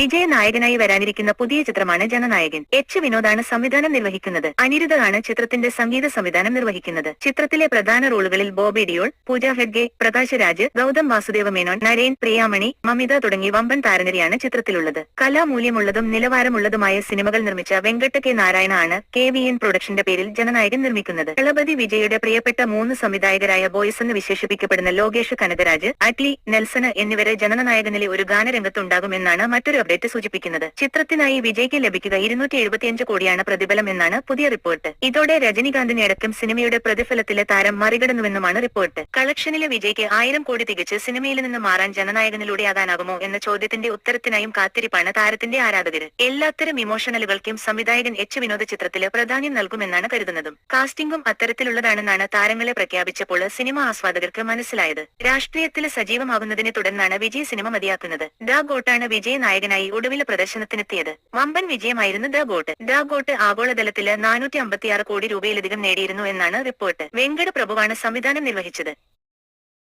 വിജയ നായകനായി വരാനിരിക്കുന്ന പുതിയ ചിത്രമാണ് ജനനായകൻ. എച്ച്. വിനോദാണ് സംവിധാനം നിർവഹിക്കുന്നത്. അനിരുദ്ധാണ് ചിത്രത്തിന്റെ സംഗീത സംവിധാനം നിർവഹിക്കുന്നത്. ചിത്രത്തിലെ പ്രധാന റോളുകളിൽ ബോബി ഡിയോൾ പൂജ ഹെഗ്ഗെ പ്രകാശ് രാജ് ഗൗതം വാസുദേവ മേനോൻ നരേൻ പ്രിയാമണി മമിത തുടങ്ങി വമ്പൻ താരനിരയാണ് ചിത്രത്തിലുള്ളത്. കലാമൂല്യമുള്ളതും നിലവാരമുള്ളതുമായ സിനിമകൾ നിർമ്മിച്ച വെങ്കട്ട കെ. നാരായണ ആണ് കെ. വി. എൻ. പ്രൊഡക്ഷന്റെ പേരിൽ ജനനായകൻ നിർമ്മിക്കുന്നത്. ദളപതി വിജയുടെ പ്രിയപ്പെട്ട മൂന്ന് സംവിധായകരായ ബോയ്സ് എന്ന് വിശേഷിപ്പിക്കപ്പെടുന്ന ലോകേഷ് കനകരാജ് അറ്റ്ലി നെൽസണ് എന്നിവരെ ജനനായകനിലെ ഒരു ഗാനരംഗത്തുണ്ടാകുമെന്നാണ് മറ്റൊരു അപ്ഡേറ്റ് സൂചിപ്പിക്കുന്നത്. ചിത്രത്തിനായി വിജയ്ക്ക് ലഭിക്കുക ഇരുന്നൂറ്റി എഴുപത്തിയഞ്ച് കോടിയാണ് പ്രതിഫലം എന്നാണ് പുതിയ റിപ്പോർട്ട്. ഇതോടെ രജനികാന്തിനെ അടക്കം സിനിമയുടെ പ്രതിഫലത്തിലെ താരം മറികടന്നുവെന്നുമാണ് റിപ്പോർട്ട്. കളക്ഷനിലെ വിജയ്ക്ക് ആയിരം കോടി തികച്ച് സിനിമയിൽ നിന്ന് മാറാൻ ജനനായകനിലൂടെയാകാനാകുമോ എന്ന ചോദ്യത്തിന്റെ ഉത്തരത്തിനായും കാത്തിരിപ്പാണ് താരത്തിന്റെ ആരാധകർ എല്ലാത്തരം ഇമോഷണലുകൾക്കും സംവിധായകൻ എച്ച് വിനോദ ചിത്രത്തിൽ പ്രാധാന്യം നൽകുമെന്നാണ് കരുതുന്നതും. കാസ്റ്റിംഗും അത്തരത്തിലുള്ളതാണെന്നാണ് താരങ്ങളെ പ്രഖ്യാപിച്ചപ്പോൾ സിനിമ ആസ്വാദകർക്ക് മനസ്സിലായത്. രാഷ്ട്രീയത്തിൽ സജീവമാകുന്നതിനെ തുടർന്നാണ് വിജയ് സിനിമ മതിയാക്കുന്നത്. ഡാ ഗോട്ടാണ് വിജയ് നായകനായി ഒടുവിൽ പ്രദർശനത്തിനെത്തിയത്. വമ്പൻ വിജയമായിരുന്നു ദ ഗോട്ട്. ദ ഗോട്ട് ആഗോളതലത്തിൽ നാനൂറ്റി അമ്പത്തിയാറ് കോടി രൂപയിലധികം നേടിയിരുന്നു എന്നാണ് റിപ്പോർട്ട്. വെങ്കട പ്രഭുവാണ് സംവിധാനം നിർവഹിച്ചത്.